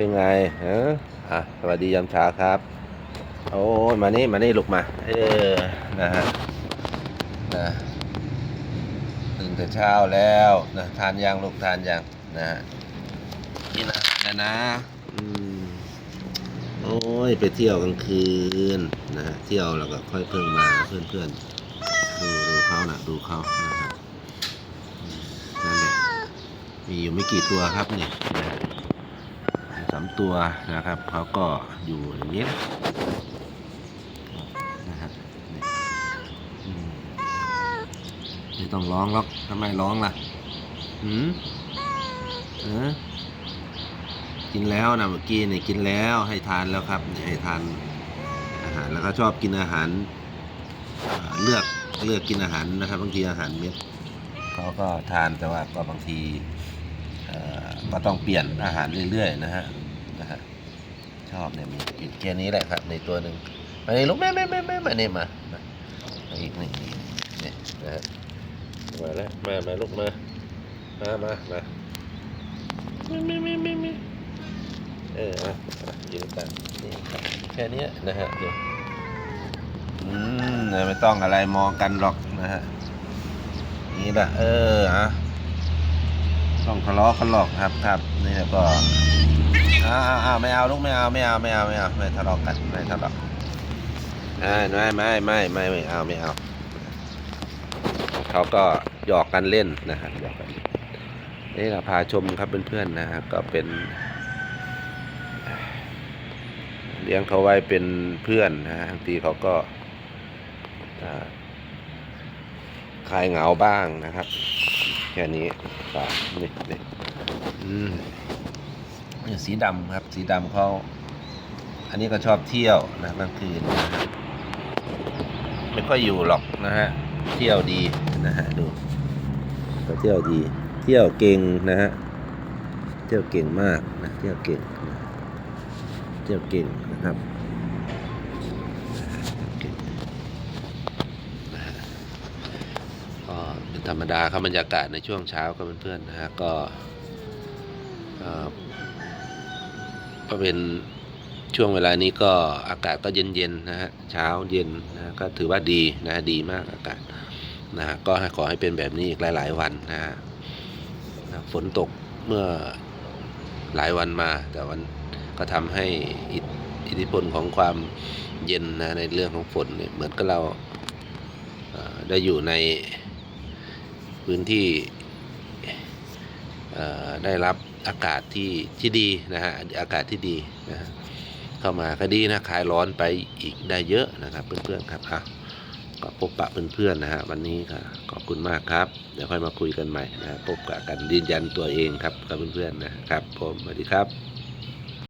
เป็นไงเอออะสวัสดียามเช้าครับ โอ้มานี่มานี่ลุกมา เออนะฮะนะตื่นแต่เช้าแล้วนะทานยังลูกทานยังนะฮะกินอาหารแล้วนะอืมโอ้ยไปเที่ยวกลางคืนนะฮะเที่ยวแล้วก็ค่อยเพิ่งมาเพื่อนๆดูดูเขานะดูเขานะครับนั่นแหละมีอยู่ไม่กี่ตัวครับเนี่ยนะ ตัวนะครับเขาก็อยู่อย่างนี้นะนะฮะนี่อืมไม่ต้องร้องหรอกทำไมร้องล่ะหืมเออกินแล้วนะเมื่อกี้เนี่ยกินแล้วให้ทานแล้วครับให้ทานอาหารแล้วก็ชอบกินอาหารเลือกเลือกกินอาหารนะครับบางทีอาหารเม็ดเขาก็ทานแต่ว่าก็บางทีเอ่อก็ต้องเปลี่ยนอาหารเรื่อยๆนะฮะ นะฮะชอบเนี่ยมีอยู่แค่นี้แหละครับ ในตัวหนึ่งมานี่ลูกแม่แม่แม่แม่มาเนี่ยมามาอีกหนึ่งนี่เนี่ยนะฮะมาแล้วมามาลูกมามามามาไม่ไม่ไม่ไม่ไม่เอออะอะยืนกันนี่ครับแค่นี้นะฮะเดี๋ยวอืมไม่ต้องอะไรมองกันหรอกนะฮะนี่แหละเอออะต้องทะเลาะกันหรอกครับครับนี่แล้วก็ อ้าวอ้าวไม่เอาลูกไม่เอาไม่เอาไม่เอาไม่เอาไม่ทะเลาะกันไม่ทะเลาะไม่ไม่ไม่ไม่ไม่เอาไม่เอาเขาก็หยอกกันเล่นนะครับหยอกกันนี่เราพาชมครับเพื่อนๆนะครับก็เป็น เลี้ยงเขาไว้เป็นเพื่อนนะฮะบางทีเขาก็คลายเหงาบ้างนะครับ แค่นี้ฝากนี่นี่อืมนี่ สีดำครับ สีดำเขาอันนี้ก็ชอบเที่ยวนะกลางคืนไม่ค่อยอยู่หรอกนะฮะ เที่ยวดีนะฮะดูเที่ยวดี เที่ยวเก่งนะฮะ เที่ยวเก่งมากนะ เที่ยวเก่งนะเที่ยวเก่งนะครับเก่งนะฮะก็เป็นธรรมดาครับบรรยากาศในช่วงเช้ากับเพื่อนๆนะฮะก็เอ่อ ก็เป็นช่วงเวลานี้ก็อากาศก็เย็นๆนะฮะเช้าเย็นนะก็ถือว่าดีนะดีมากอากาศนะฮะก็ขอให้เป็นแบบนี้อีกหลาย ๆ วันนะฮะฝนตกเมื่อหลายวันมา แต่วันก็ทำให้อิทธิพลของความเย็นนะในเรื่องของฝนเนี่ยเหมือนกับเราได้อยู่ในพื้นที่ ได้รับอากาศที่ที่ดีนะฮะอากาศที่ดีนะฮะเข้ามาก็ดีนะคลายร้อนไปอีกได้เยอะนะครับ เพื่อนๆครับอะก็พบปะเพื่อนๆนะฮะวันนี้ค่ะขอบคุณมากครับ เดี๋ยวค่อยมาคุยกันใหม่นะฮะพบกันยืนยันตัวเองครับกับเพื่อนๆนะครับผมสวัสดีครับ